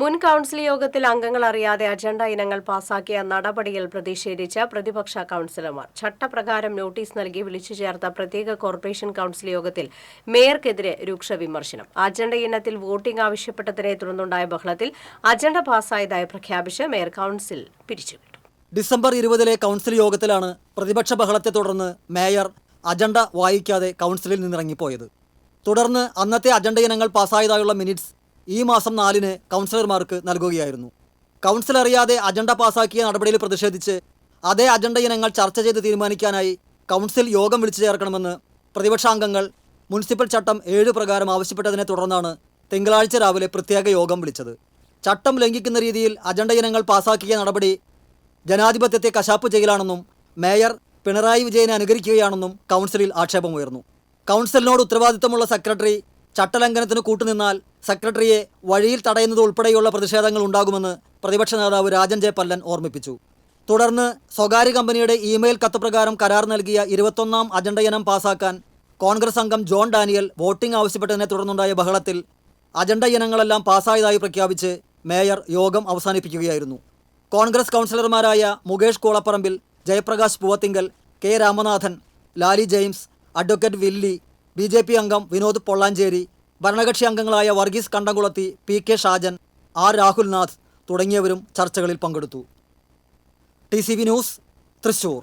മുൻ കൌൺസിൽ യോഗത്തിൽ അംഗങ്ങൾ അറിയാതെ അജണ്ട ഇനങ്ങൾ പാസാക്കിയ നടപടിയിൽ പ്രതിഷേധിച്ച പ്രതിപക്ഷ കൌൺസിലർമാർ. ചട്ടപ്രകാരം നോട്ടീസ് നൽകി വിളിച്ചു ചേർത്ത പ്രത്യേക കോർപ്പറേഷൻ കൌൺസിൽ യോഗത്തിൽ മേയർക്കെതിരെ രൂക്ഷ വിമർശനം. അജണ്ട ഇനത്തിൽ വോട്ടിംഗ് ആവശ്യപ്പെട്ടതിനെ തുടർന്നുണ്ടായ ബഹളത്തിൽ അജണ്ട പാസായതായി പ്രഖ്യാപിച്ച് മേയർ കൌൺസിൽ പിരിച്ചുവിട്ടു. ഡിസംബർ ഇരുപതിലെ കൌൺസിൽ യോഗത്തിലാണ് പ്രതിപക്ഷ ബഹളത്തെ തുടർന്ന് മേയർ അജണ്ട വായിക്കാതെ കൌൺസിലിൽ നിന്നിറങ്ങിപ്പോയത്. തുടർന്ന് അന്നത്തെ അജണ്ട ഇനങ്ങൾ പാസായതായുള്ള മിനിറ്റ്സ് ഈ മാസം നാലിന് കൗൺസിലർമാർക്ക് നൽകുകയായിരുന്നു. കൗൺസിൽ അറിയാതെ അജണ്ട പാസാക്കിയ നടപടിയിൽ പ്രതിഷേധിച്ച് അതേ അജണ്ട ഇനങ്ങൾ ചർച്ച ചെയ്ത് തീരുമാനിക്കാനായി കൗൺസിൽ യോഗം വിളിച്ചു ചേർക്കണമെന്ന് പ്രതിപക്ഷാംഗങ്ങൾ മുനിസിപ്പൽ ചട്ടം ഏഴ് പ്രകാരം ആവശ്യപ്പെട്ടതിനെ തുടർന്നാണ് തിങ്കളാഴ്ച രാവിലെ പ്രത്യേക യോഗം വിളിച്ചത്. ചട്ടം ലംഘിക്കുന്ന രീതിയിൽ അജണ്ട ഇനങ്ങൾ പാസാക്കിയ നടപടി ജനാധിപത്യത്തെ കശാപ്പ് ചെയ്യലാണെന്നും മേയർ പിണറായി വിജയനെ അനുകരിക്കുകയാണെന്നും കൗൺസിലിൽ ആക്ഷേപമുയർന്നു. കൗൺസിലിനോട് ഉത്തരവാദിത്തമുള്ള സെക്രട്ടറി ചട്ടലംഘനത്തിന് കൂട്ടുനിന്നാൽ സെക്രട്ടറിയെ വഴിയിൽ തടയുന്നത് ഉൾപ്പെടെയുള്ള പ്രതിഷേധങ്ങൾ ഉണ്ടാകുമെന്ന് പ്രതിപക്ഷ നേതാവ് രാജൻ ജെ പല്ലൻ ഓർമ്മിപ്പിച്ചു. തുടർന്ന് സ്വകാര്യ കമ്പനിയുടെ ഇമെയിൽ കത്ത് പ്രകാരം കരാർ നൽകിയ ഇരുപത്തൊന്നാം അജണ്ടയിനം പാസാക്കാൻ കോൺഗ്രസ് അംഗം ജോൺ ഡാനിയൽ വോട്ടിംഗ് ആവശ്യപ്പെട്ടതിനെ തുടർന്നുണ്ടായ ബഹളത്തിൽ അജണ്ട ഇനങ്ങളെല്ലാം പാസ്സായതായി പ്രഖ്യാപിച്ച് മേയർ യോഗം അവസാനിപ്പിക്കുകയായിരുന്നു. കോൺഗ്രസ് കൗൺസിലർമാരായ Mukesh Kolapparambil Jayaprakash Poovathingal K Ramanathan Lali James advocate Willy B J P അംഗം വിനോദ് പൊള്ളാഞ്ചേരി ഭരണകക്ഷി അംഗങ്ങളായ Varghese Kandamkulathi P K Shajan R Rahulnath തുടങ്ങിയവരും ചർച്ചകളിൽ പങ്കെടുത്തു. T C news Thrissur.